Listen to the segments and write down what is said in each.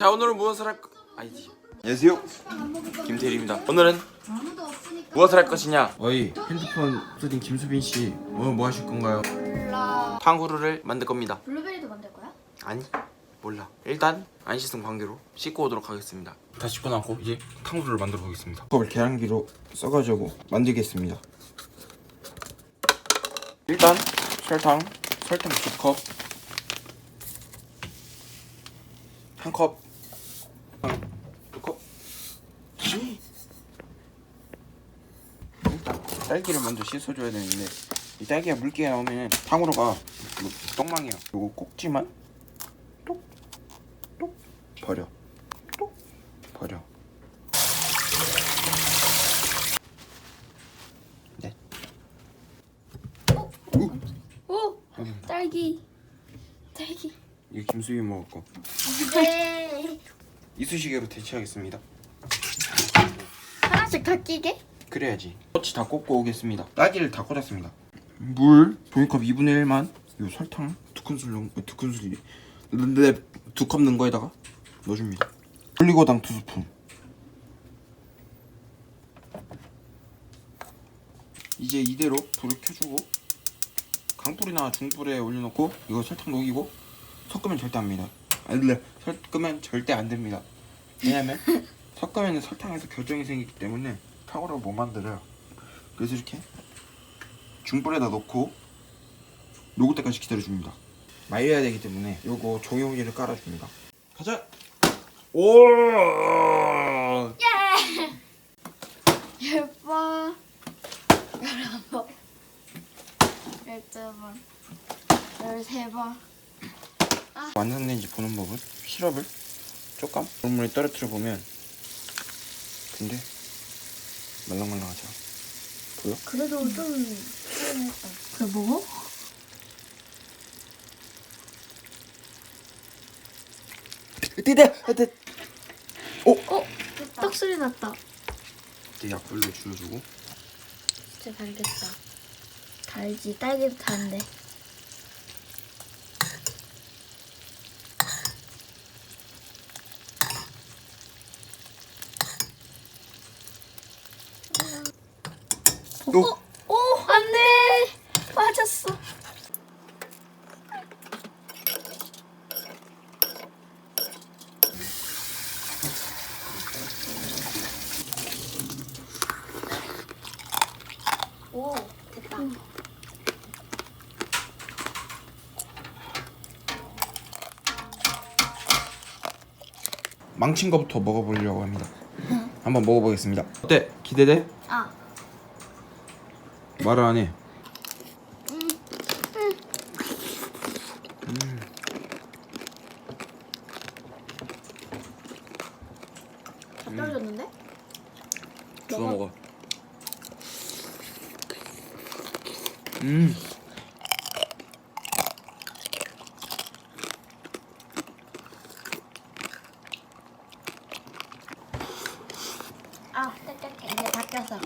자 오늘은 무엇을 할 거... 아니지. 안녕하세요. 김태일입니다. 오늘은 무엇을 할 것이냐? 어이 핸드폰 쓰린 김수빈 씨 오늘 뭐 하실 건가요? 몰라. 탕후루를 만들 겁니다. 블루베리도 만들 거야? 아니 몰라. 일단 안 씻은 관계로 씻고 오도록 하겠습니다. 다 씻고 나고 이제 탕후루를 만들어 보겠습니다. 컵을 계량기로 써가지고 만들겠습니다. 일단 설탕 설탕 두컵 한컵 두컵 일단 딸기를 먼저 씻어줘야 되는데 이 딸기가 물기가 나오면 탕후루가. 뭐 똥망이야. 요거 꼭지만 똑똑 버려. 똑 버려. 네. 오! 딸기. 딸기. 이거 김수희 먹을 거. 네. 이쑤시개로 대체하겠습니다. 하나씩 다 끼게? 그래야지. 꼬치 다 꽂고 오겠습니다. 딸기를 다 꽂았습니다. 물 종이컵 2분의 1만 요 설탕 두 큰술 넣, 두 큰술이 네두컵 넣은 거에다가 넣어줍니다. 올리고당 두 스푼. 이제 이대로 불을 켜주고 강불이나 중불에 올려놓고 이거 설탕 녹이고 섞으면 절대 안 됩니다. 안 돼. 섞으면 절대 안 됩니다 왜냐면 섞으면 설탕에서 결정이 생기기 때문에 탕후루를 못 만들어요 그래서 이렇게 중불에다 넣고 녹을 때까지 기다려줍니다 말려야 되기 때문에 요거 종이호기를 깔아줍니다 가자 오 예뻐. 열한 번. 열두 번. 열세 번. 완성된지 보는 법은 시럽을 조금 물물에 떨어뜨려 보면 근데 말랑말랑하죠 보여? 그래도 좀 수연했다. 그래 먹어? 뜨대 뜨대 오 어? 떡 소리 났다. 이제 약불로 줄여주고 진짜 달겠다. 달지. 딸기도 단데. 또 어? 오! 안 돼! 빠졌어. 오, 됐다. 망친 거부터 먹어보려고 합니다 한번 먹어보겠습니다 어때? 기대돼? 아, 말을 안해 다 떨어졌는데? 주워 먹어 음 아, 딱딱해. 이제 다 꼈어.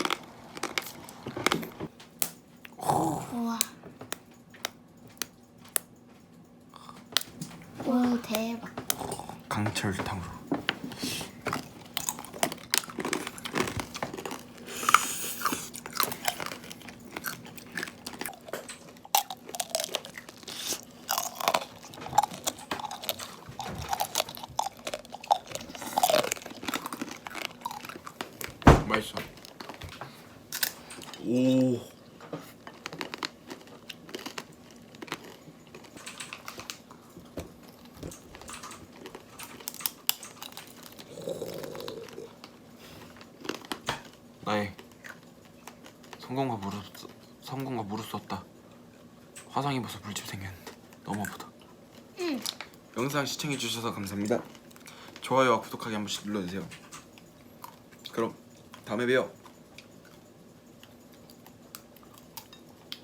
우와. 오, 대박. 강철 탕후루 맛있어 오 나의 성공과 무릎 성공과 무릎 썼다. 화상 입어서 물집 생겼는데 너무 아프다. 응. 영상 시청해 주셔서 감사합니다. 좋아요와 구독하기 한 번씩 눌러주세요. 그럼 다음에 봬요.